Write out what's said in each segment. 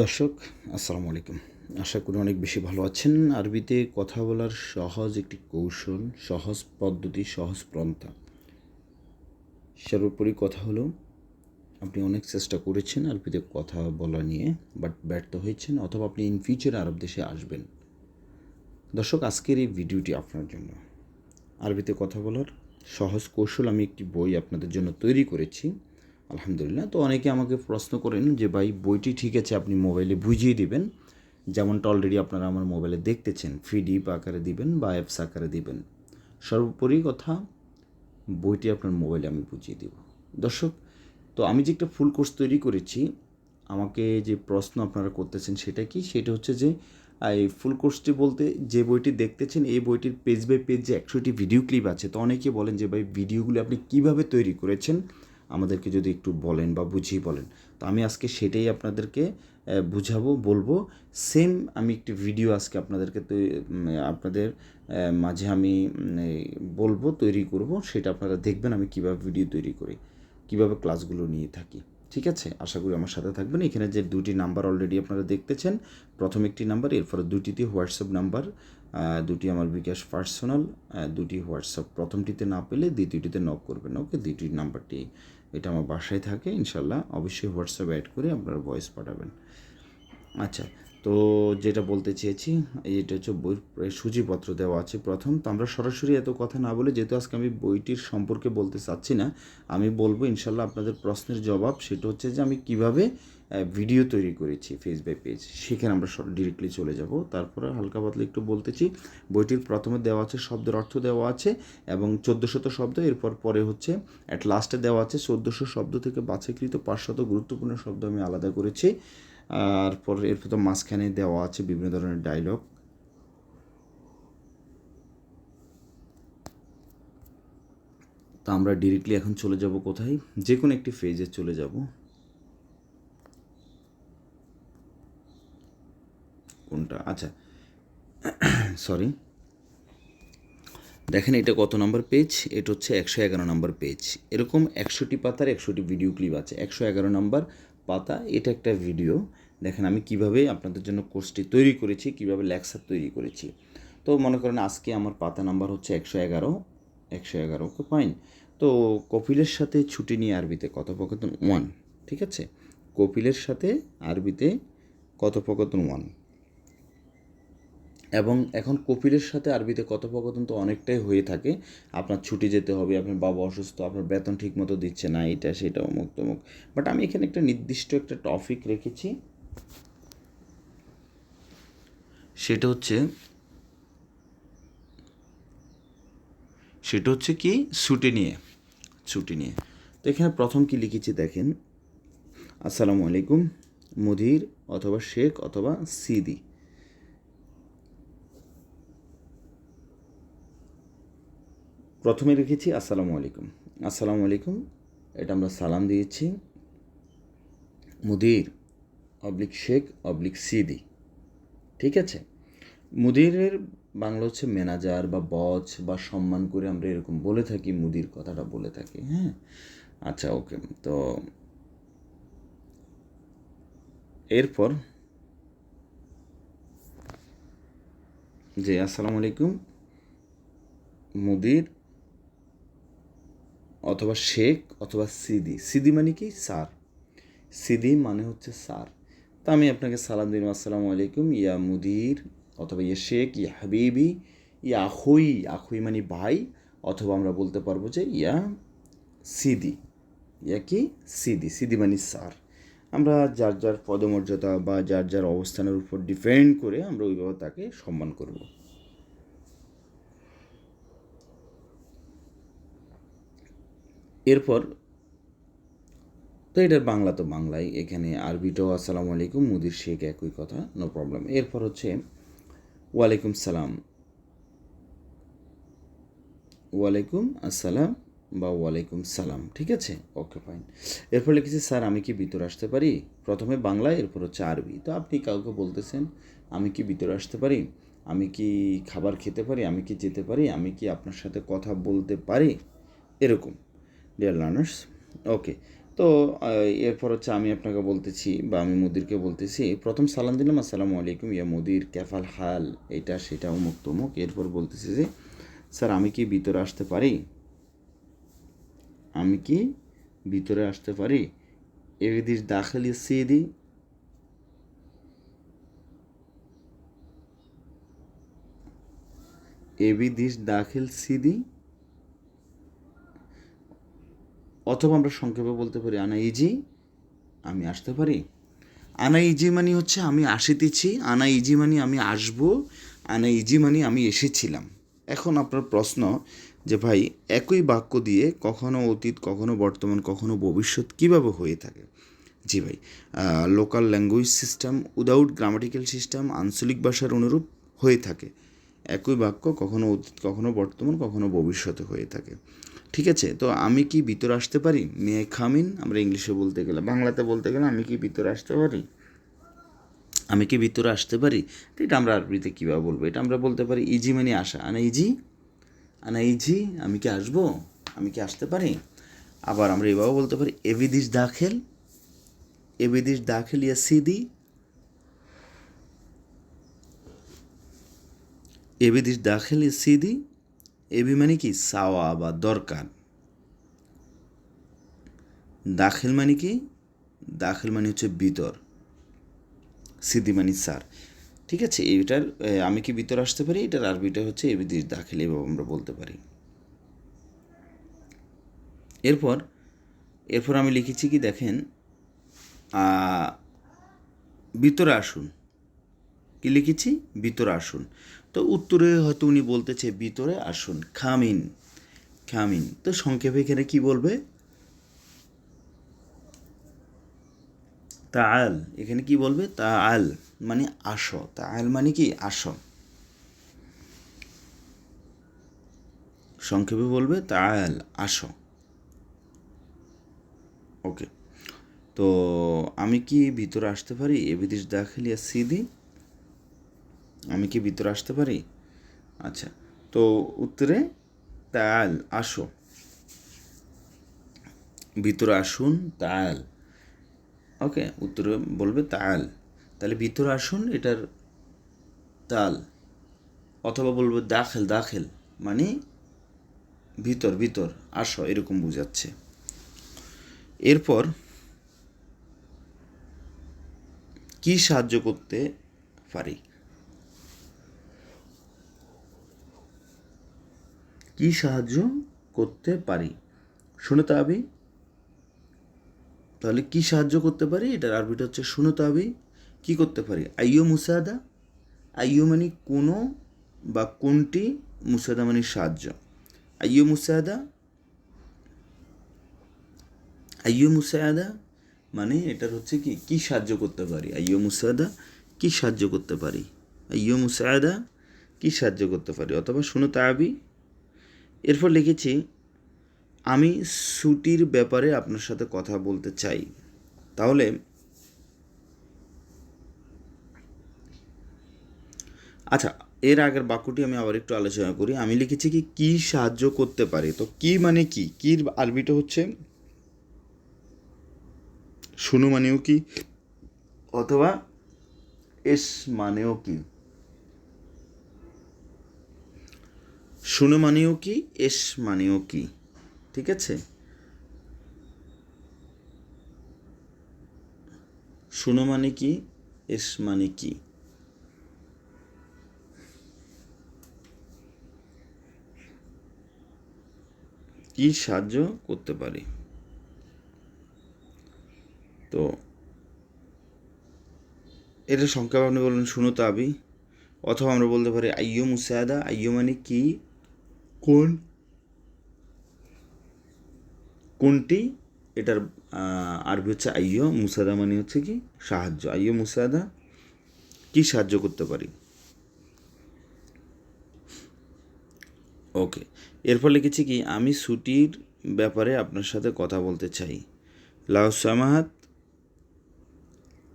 দর্শক, আসসালামু আলাইকুম। আশা করি অনেক বেশি ভালো আছেন। আরবিতে কথা বলার সহজ একটি কৌশল, সহজ পদ্ধতি, সহজ পন্থা। সর্বোপরি কথা হলো, আপনি অনেক চেষ্টা করেছেন আরবিতে কথা বলা নিয়ে বাট ব্যর্থ হয়েছেন অথবা আপনি ইন ফিউচারে আরব দেশে আসবেন। দর্শক, আজকের এই ভিডিওটি আপনার জন্য। আরবিতে কথা বলার সহজ কৌশল আমি একটি বই আপনাদের জন্য তৈরি করেছি। আলহামদুলিল্লাহ। তো অনেকে আমাকে প্রশ্ন করেন যে, ভাই, বইটি ঠিক আছে, আপনি মোবাইলে বুঝিয়ে দিবেন। যেমনটা অলরেডি আপনারা আমার মোবাইলে দেখতেছেন। ফিডিপ আকারে দিবেন বা অ্যাপস আকারে দিবেন। সর্বোপরি কথা, বইটি আপনার মোবাইলে আমি বুঝিয়ে দেব। দর্শক, তো আমি যে একটা ফুল কোর্স তৈরি করেছি, আমাকে যে প্রশ্ন আপনারা করতেছেন সেটা কি? সেটা হচ্ছে যে, এই ফুল কোর্সটি বলতে যে বইটি দেখতেছেন, এই বইটির পেজ বাই পেজ যে একশোটি ভিডিও ক্লিপ আছে, তো অনেকে বলেন যে, ভাই ভিডিওগুলি আপনি কীভাবে তৈরি করেছেন? আমাদেরকে যদি একটু বলেন বা বুঝিয়ে বলেন। তো আমি আজকে সেটাই আপনাদেরকে বুঝাবো, বলব। সেম আমি একটি ভিডিও আজকে আপনাদেরকে আপনাদের মাঝে আমি বলব, তৈরি করব। সেটা আপনারা দেখবেন আমি কীভাবে ভিডিও তৈরি করি, কীভাবে ক্লাসগুলো নিয়ে থাকি। ঠিক আছে? আশা করি আমার সাথে থাকবেন। এখানে যে দুটি নাম্বার অলরেডি আপনারা দেখতেছেন, প্রথম একটি নাম্বার এরপরে দুটিতে হোয়াটসঅ্যাপ নাম্বার দুটি আমার বিকাশ পার্সোনাল দুটি হোয়াটসঅ্যাপ প্রথমটিতে না পেলে দ্বিতীয়টিতে নক করবেন। ওকে? দুটি নাম্বারটি এটা আমার বাসায় থাকে ইনশাল্লাহ। অবশ্যই হোয়াটসঅ্যাপ অ্যাড করে আপনারা ভয়েস পাঠাবেন। আচ্ছা তো যেটা বলতে চেয়েছি, এটা হচ্ছে বই সূচিপত্র দেওয়া আছে। প্রথম, তো আমরা সরাসরি এত কথা না বলে, যেহেতু আজকে আমি বইটির সম্পর্কে বলতে চাচ্ছি না, আমি বলব ইনশাল্লাহ আপনাদের প্রশ্নের জবাব, সেটা হচ্ছে যে আমি কীভাবে ভিডিও তৈরি করেছি ফেস বাই পেজ সেখানে আমরা ডিরেক্টলি চলে যাব। তারপরে হালকা পাতলা একটু বলতেছি বইটির প্রথমে দেওয়া আছে শব্দের অর্থ দেওয়া আছে এবং চোদ্দোশত শব্দ, এরপর পরে হচ্ছে অ্যাট লাস্টে দেওয়া আছে চোদ্দোশো শব্দ থেকে বাছাইকৃত পাঁচশত গুরুত্বপূর্ণ শব্দ আমি আলাদা করেছি। আর পর এরপর তো মাঝখানে দেওয়া আছে বিভিন্ন ধরনের ডায়লগ তো আমরা ডিরেক্টলি এখন চলে যাব কোথায়? যে কোনো একটি ফেজে চলে যাব। কোনটা? আচ্ছা। সরি দেখেন এটা কত নম্বর পেজ এটা হচ্ছে একশো এগারো নম্বর পেজ এরকম একশোটি পাতার একশোটি ভিডিও ক্লিপ আছে। একশো এগারো নম্বর পাতা, এটা একটা ভিডিও দেখেন আমি কীভাবে আপনাদের জন্য কোর্সটি তৈরি করেছি, কীভাবে লেকচার তৈরি করেছি। তো মনে করেন আজকে আমার পাতা নাম্বার হচ্ছে একশো এগারো একশো এগারো ওকে ফাইন তো কপিলের সাথে ছুটি নিয়ে আরবিতে কথোপকথন ওয়ান ঠিক আছে? কপিলের সাথে আরবিতে কথোপকথন ওয়ান এবং এখন কপিলের সাথে আরবিতে কথোপকথন তো অনেকটাই হয়ে থাকে। আপনার ছুটি যেতে হবে, আপনার বাবা অসুস্থ, আপনার বেতন ঠিক মতো দিচ্ছে না, এটা, সেটা অমুক তমুক বাট আমি এখানে একটা নির্দিষ্ট একটা টপিক রেখেছি। সেটা হচ্ছে সেটা হচ্ছে কি, ছুটি নিয়ে ছুটি নিয়ে। তো এখানে প্রথম কি লিখেছি দেখেন, আসসালামু আলাইকুম, মুদির অথবা শেখ অথবা সিদি। প্রথমে রেখেছি আসসালামু আলাইকুম। আসসালামু আলাইকুম, এটা আমরা সালাম দিয়েছি। মুদির অবলিক শেখ, অবলিক সিদি। ঠিক আছে? মুদিরের বাংলা হচ্ছে ম্যানেজার বা বচ বা সম্মান করে আমরা এরকম বলে থাকি, মুদির কথাটা বলে থাকি হ্যাঁ? আচ্ছা ওকে, তো এরপর জি, আসসালামু আলাইকুম। মুদির অথবা শেখ অথবা সিদি। সিদি মানে কি? স্যার। সিদি মানে হচ্ছে স্যার। তা আমি আপনাকে সালাম দিলাম আসসালামু আলাইকুম। ইয়া মুদির অথবা ইয়া শেখ, ইয়া হাবিবি, ইয়া আখুই আখুই মানে ভাই অথবা আমরা বলতে পারব যে ইয়া সিদি। ইয়া কি? সিদি। সিদি মানে স্যার। আমরা যার যার পদমর্যাদা বা যার যার অবস্থানের উপর ডিপেন্ড করে আমরা ওইভাবে তাকে সম্মান করব। এরপর তো এটার বাংলা তো বাংলাই। এখানে আরবিটাও আসসালামু আলাইকুম, মুদির শেখ একই কথা নো প্রবলেম এরপর হচ্ছে, ওয়ালাইকুম সালাম। ওয়ালাইকুম আসসালাম বা ওয়ালাইকুম সালাম, ঠিক আছে? ওকে ফাইন এরপর লিখেছি, স্যার, আমি কি ভিতরে আসতে পারি? প্রথমে বাংলা, এরপর হচ্ছে আরবি। তো আপনি কাউকে বলতেছেন, আমি কি ভিতরে আসতে পারি? আমি কি খাবার খেতে পারি? আমি কি যেতে পারি? আমি কি আপনার সাথে কথা বলতে পারি? এরকম। ডিয়ার লার্নার্স ওকে তো এরপর হচ্ছে আমি আপনাকে বলতেছি বা আমি মুদিরকে বলতেছি, প্রথম সালাম দিলাম, আসসালামু আলাইকুম, ইয়া মুদির, ক্যাফাল হাল। এটা সেটা অমুক তমুক। এরপর বলতেছি যে, স্যার, আমি কি ভিতরে আসতে পারি? আমি কি ভিতরে আসতে পারি? এদিস দাখিল সিদি। এবি দিস দাখিল সিদি। অথবা আমরা সংক্ষেপে বলতে পারি, আনা ইজি, আমি আসতে পারি। আনা ইজি মানে হচ্ছে আমি আসিতেছি, আনা ইজি মানে আমি আসব, আনা ইজি মানে আমি এসেছিলাম। এখন আপনার প্রশ্ন যে, ভাই, একই বাক্য দিয়ে কখনো অতীত, কখনো বর্তমান, কখনো ভবিষ্যৎ কীভাবে হয়ে থাকে? জি ভাই local language system without grammatical system আঞ্চলিক ভাষার অনুরূপ হয়ে থাকে। একই বাক্য কখনো অতীত, কখনো বর্তমান, কখনো ভবিষ্যতে হয়ে থাকে। ঠিক আছে? তো আমি কি ভিতরে আসতে পারি? মে খামিন, আমরা ইংলিশে বলতে গেলে, বাংলাতে বলতে গেলে আমি কি ভিতরে আসতে পারি? আমি কি ভিতরে আসতে পারি? এটা আমরা আরবিতে কীভাবে বলব? এটা আমরা বলতে পারি ইজি মানে আসা। আনা ইজি? আনা ইজি? আমি কি আসব? আমি কি আসতে পারি? আবার আমরা এভাবে বলতে পারি এভিদিস দাখেল? এভিদিস দাখেল ইয়া সিদি? এভিদিস দাখেল ইয়া সিদি? এবি মানে কি সাওয়া বা দরকার? দাখিল মানে কি? দাখিল মানে হচ্ছে ভিতর। সিদ্ধি মানে স্যার ঠিক আছে, এইটার আমি কি ভিতর আসতে পারি? এটার আরবিটা হচ্ছে এ বিদিশ দাখিল এভাবে আমরা বলতে পারি। এরপর এরপর আমি লিখেছি কি দেখেন ভিতরে আসুন। কি লিখেছি? ভিতরে আসুন। তো উত্তরে হয়তো উনি বলতেছে, ভিতরে আসুন খামিন খামিন তো সংক্ষেপে এখানে কি বলবে? তাল এখানে কি বলবে? তাল মানে আসো। তাল মানে কি? আসো। সংক্ষেপে বলবে তাল আসো। ওকে তো আমি কি ভিতরে আসতে পারি? এ বিদেশ দাখিলিয়া সিদি। আমি কি ভিতরে আসতে পারি? আচ্ছা তো উত্তরে তাল, আসো। ভিতরে আসুন, তাল। ওকে, উত্তরে বলবে তাল। তাহলে ভিতরে আসুন, এটার তাল। অথবা বলবে দাখেল দাখেল। মানে ভিতর ভিতর, আসো, এরকম বোঝাচ্ছে। এরপর কি সাহায্য করতে পারি? কি সাহায্য করতে পারি? শুনে আবি তাহলে কি সাহায্য করতে পারি? এটার আরবিটা হচ্ছে শুনো তো আবি কী করতে পারি? আইয়ো মুসাদা? আইয়ো মানে কোনো বা কোনটি? মুসাদা মানে সাহায্য। আইয়ো মুসাদা? আইয়ো মুসাদা মানে এটার হচ্ছে কি? কি সাহায্য করতে পারি? আইয়ো মুসাদা? কি সাহায্য করতে পারি? আইয়ো মুসাদা? কি সাহায্য করতে পারি? অথবা শুনো তাবি। এরপর লিখেছি, আমি ছুটির ব্যাপারে আপনার সাথে কথা বলতে চাই। তাহলে আচ্ছা এর আগের বাক্যটি আমি আবার একটু আলোচনা করি। আমি লিখেছি কি কি সাহায্য করতে পারে? তো কি মানে কি? কির আরবিটা হচ্ছে? শুনো মানেও কি? অথবা এস মানেও কি? শুনো মানেও কি, এস মানেও কি, ঠিক আছে? শুনো মানে কি, এস মানে কি? কি সাহায্য করতে পারি? তো, এটা সংক্ষেপে আপনি বলবেন শুনো তো আবি। অথবা আমরা বলতে পারি আইয়ো মুসাদা আইয়ো মানে কি কোন? কোনটি? এটার আরবি হচ্ছে আইয়ো, মুসাদা মানে হচ্ছে কি? সাহায্য। আইয়ো, মুসাদা, কি সাহায্য করতে পারি? ওকে। এরপর লিখেছি কি আমি ছুটির ব্যাপারে আপনার সাথে কথা বলতে চাই। লাউ সামাহাত,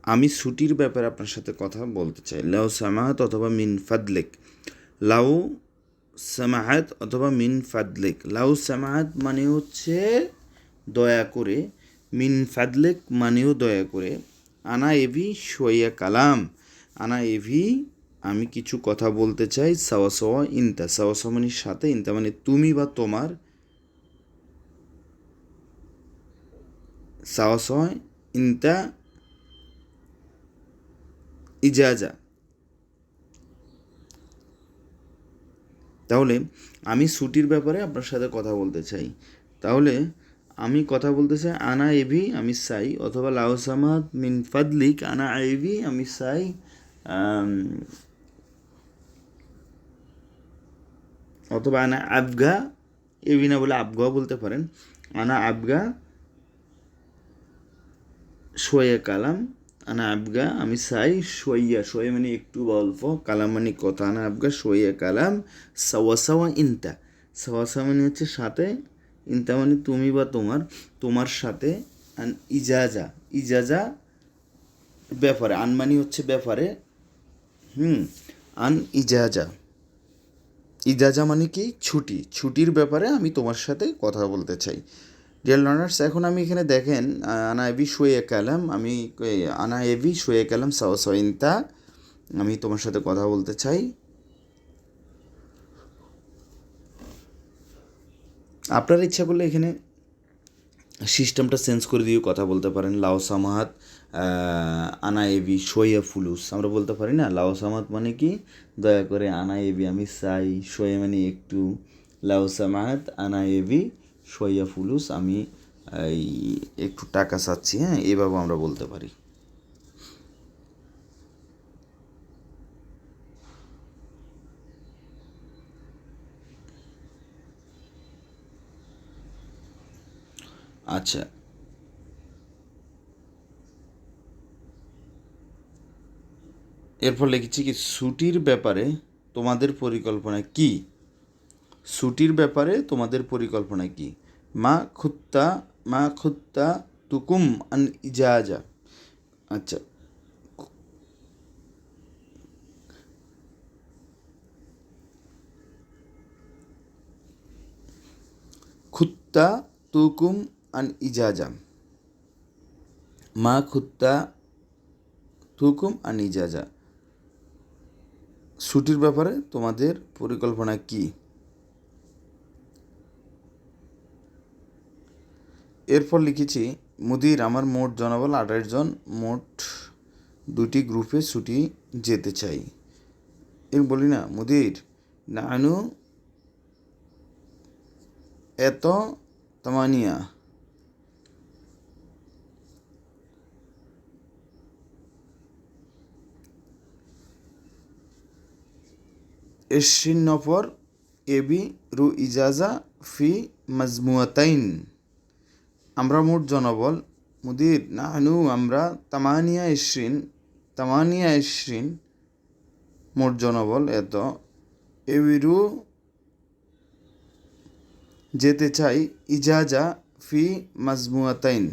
আমি ছুটির ব্যাপারে আপনার সাথে কথা বলতে চাই। লাউ সামাহাত অথবা মিন ফাদলেক। লাউ সামাহাত অথবা মিন ফাদলেক। লাউ সামাহাত মানে হচ্ছে দয়া করে। মিন ফাদলেক মানেও দয়া করে। আনা এভি শোয়া কালাম। আনা এভি আমি কিছু কথা বলতে চাই। সাওয়া সাওয়া ইনতা। সাওয়া সাওয়া মানে সাথে, ইনতা মানে তুমি বা তোমার। সাওয়া সাওয়া ইনতা ইজাজা। তাহলে আমি ছুটির ব্যাপারে আপনার সাথে কথা বলতে চাই। তাহলে আমি কথা বলতে চাই আনা এভি আমি চাই অথবা লাউসামাদ মিন ফাদলিক আনা এভি আমি আম, অথবা আনা আবগা এভি না বলে আবগাও বলতে পারেন। আনা আবগা শোয়া কালাম আনা আবগা, আমি চাই শোয়া শোয়া মানে একটু বা অল্প, কালাম মানে কথা আনা আবগা, শোয়া কালাম, সাওয়া সাওয়া ইনতা। সাওয়া সাওয়া মানে হচ্ছে সাথে, ইনতা মানে তুমি বা তোমার তোমার সাথে, আন ইজাজা ইজাজা ব্যাপারে, আন মানে হচ্ছে ব্যাপারে, হুম, আন ইজাজা। ইজাজা মানে কি? ছুটি, ছুটির ব্যাপারে আমি তোমার সাথে কথা বলতে চাই। ডিয়ার লার্নার্স এখন আমি এখানে দেখেন আনা এবি শুয়ে কালাম আমি আনা এবি শুয়ে কালাম সাও সইনতা। আমি তোমার সাথে কথা বলতে চাই। আপনার ইচ্ছা করলে এখানে সিস্টেমটা চেঞ্জ করে দিয়ে কথা বলতে পারেন। লাও সামাহাত আনা এবি শোয়া ফুলুস। আমরা বলতে পারি না, লাও সামাহাত মানে কি? দয়া করে আনা এবি আমি চাই, শোয়া মানে একটু। লাও সামাহাত, আনা এবি শোয়া ফুলুস, আমি এই একটু টাকা চাচ্ছি হ্যাঁ এভাবে আমরা বলতে পারি। আচ্ছা। এরপর লিখেছি কি, ছুটির ব্যাপারে তোমাদের পরিকল্পনা কি? ছুটির ব্যাপারে তোমাদের পরিকল্পনা কি? মা খুত্তা মা খুত্তা তুকুম আন ইজাজা। আচ্ছা। খুত্তা তুকুম আন ইজাজা। মা খুত্তা তুকুম আন ইজাজা। ছুটির ব্যাপারে তোমাদের পরিকল্পনা কি? এরপর লিখেছি, মুদির, আমার মোট জনবল আঠাশ জন, মোট দুটি গ্রুপে ছুটি যেতে চাই। এর বলি, না, মুদির, নানু এত তামানিয়া। নফর এবি রু ইজাজা ফি মাজমুয়াতাইন। আমরা মোট জনবল, মুদির, নাহনু আমরা তামানিয়া ইশ্রিন তামানিয়া ইশ্রিন মোট জনবল এত। এবিরু যেতে চাই ইজাজা ফি মাজমুয়াতাইন।